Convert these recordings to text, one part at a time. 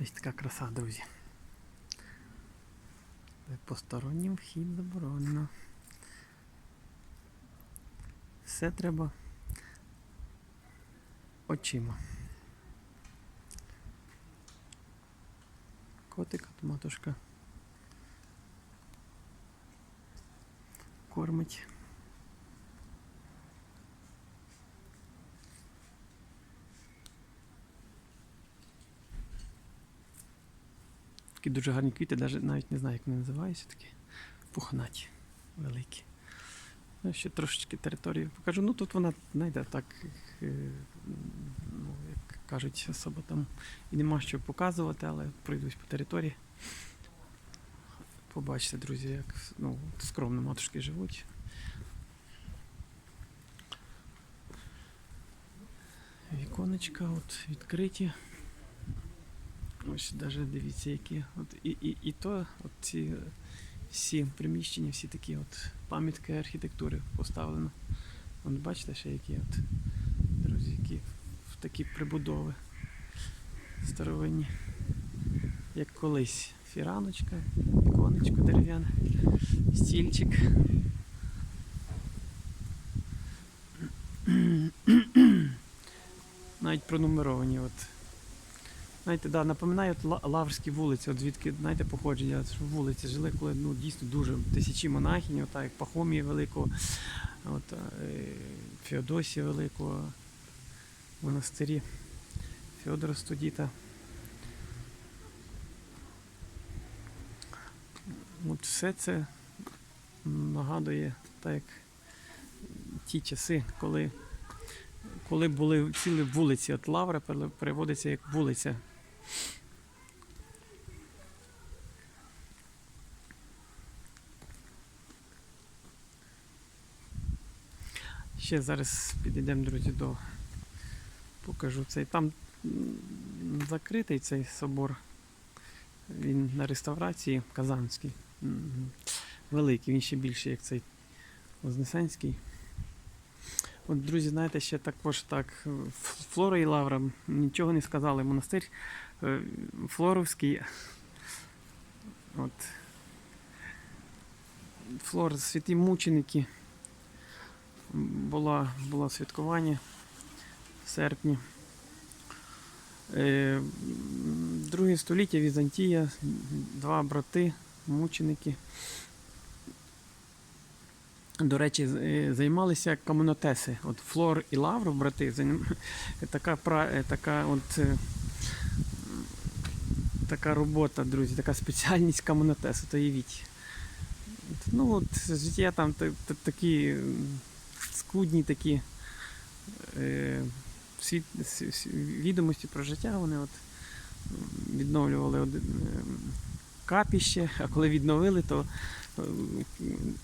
Ось така краса, друзі. Постороннім вхід заборонено. Все треба очима. Котик, от матушка. Кормить. Такі дуже гарні квіти, навіть, навіть не знаю, як вони називаються, такі пухнаті, великі. Ну, ще трошечки територію покажу. Ну тут вона, знаєте, так, е, ну, як кажуть, особо там і нема що показувати, але пройдусь по території. Побачите, друзі, як ну, скромно матушки живуть. Віконечка от відкриті. Ось навіть дивіться, які. От і, і, і то от ці е, всі приміщення, всі такі от пам'ятки архітектури поставлено. От бачите ще які от, друзі, які в такі прибудови старовинні. Як колись фіраночка, віконечко дерев'яне, стільчик. Навіть пронумеровані. От. Знаєте, да, напоминає от Лаврські вулиці, от звідки, знаєте, походження, що вулиці жили, коли ну, дійсно дуже тисячі монахинь, от, як Пахомія Великого, от, е, Феодосія Великого, монастирі, Феодора Студіта. От все це нагадує так, як ті часи, коли, коли були цілі вулиці. От Лавра переводиться як вулиця. Ще зараз підійдемо, друзі, до покажу цей. Там закритий цей собор. Він на реставрації Казанський. Великий, він ще більший, як цей Вознесенський. От, друзі, знаєте, ще також так. Флора і Лавра нічого не сказали. Монастир е, Флоровський. От. Флор, святі мученики. Була, було святкування в серпні. Е, Друге століття Візантія, два брати, мученики. До речі, е, займалися комунотеси. От Флор і Лавров, брати, така, е, така, от, е, така робота, друзі, така спеціальність комунотесу, то уявіть. Ну, от життя там та- та- такі скудні такі е, світ, відомості про життя, вони от відновлювали один, капіще, а коли відновили, то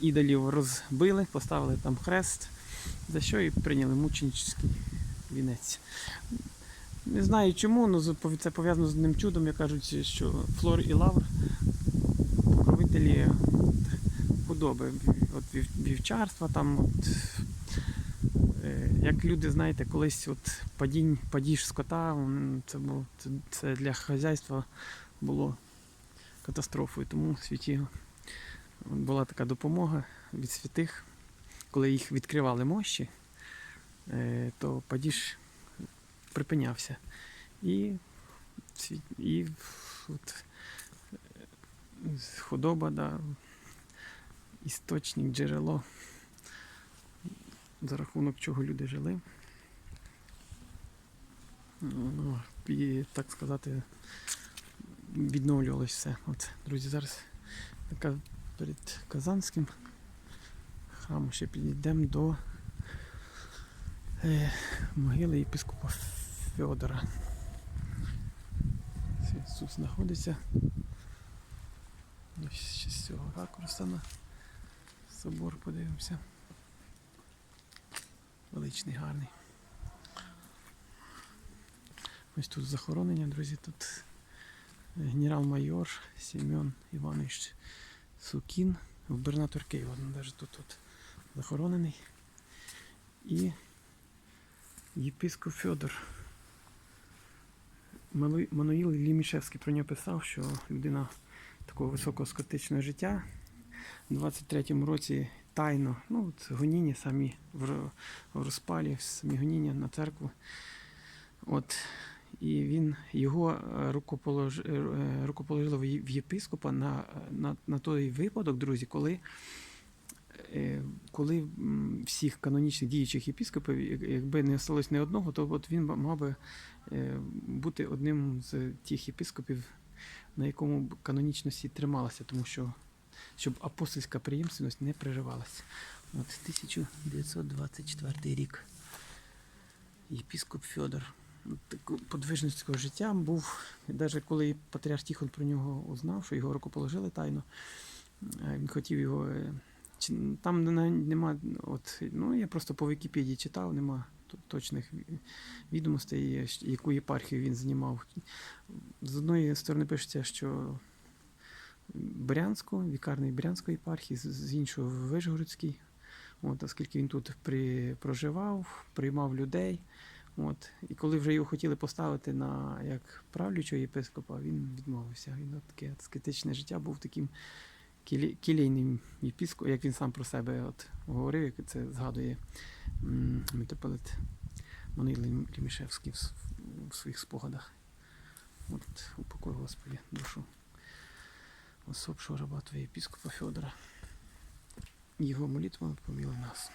ідолів розбили, поставили там хрест, за що і прийняли мученический вінець. Не знаю чому, але це пов'язано з одним чудом, як кажуть, що Флор і Лавр покровителі худоби, от вівчарства там. От, е, як люди, знаєте, колись от падінь, падіж скота, це, було, це, для хазяйства було катастрофою. Тому світі була така допомога від святих, коли їх відкривали мощі, е, то падіж припинявся. І, і от, е, худоба, да, істочник, джерело, за рахунок чого люди жили. Ну, і, так сказати, відновлювалося все. От, друзі, зараз така перед Казанським храмом ще підійдемо до е, могили єпископа Федора. Ісус знаходиться. Ще з цього ракурса на собор подивимося. Величний, гарний. Ось тут захоронення, друзі, тут генерал-майор Семен Іванович Сукін, губернатор Києва, він навіть тут от захоронений. І єпископ Федор. Мануїл Лімішевський про нього писав, що людина такого високого скотичного життя у 23-му році тайно, ну от гоніння самі в, розпалі, самі гоніння на церкву. От, і він його е, рукополож, е, е, в єпископа на, на, на той випадок, друзі, коли, е, коли всіх канонічних діючих єпископів, якби не осталось ні одного, то от він мав би бути одним з тих єпископів, на якому канонічності трималася, тому що щоб апостольська преємственність не переривалася. От 1924 рік. Єпископ Фьодор. Подвижницького життя був. Навіть коли патріарх Тихон про нього узнав, що його рукоположили тайно, е, він хотів його. е, Там нема, от, ну я просто по Вікіпедії читав, нема точних відомостей, яку єпархію він знімав. З одної сторони пишеться, що Брянську, вікарний Брянської єпархії, з- іншого Вишгородський. От, оскільки він тут при, проживав, приймав людей. От, і коли вже його хотіли поставити на як правлячого єпископа, він відмовився. Він от таке аскетичне життя був таким кілійним єпископом, як він сам про себе от, говорив, як це згадує митрополит Маниль Лімішевський в, своїх спогадах. От, упокой, Господи, душу особшого раба Твоєї єпископа Федора. Його молитва поміли нас.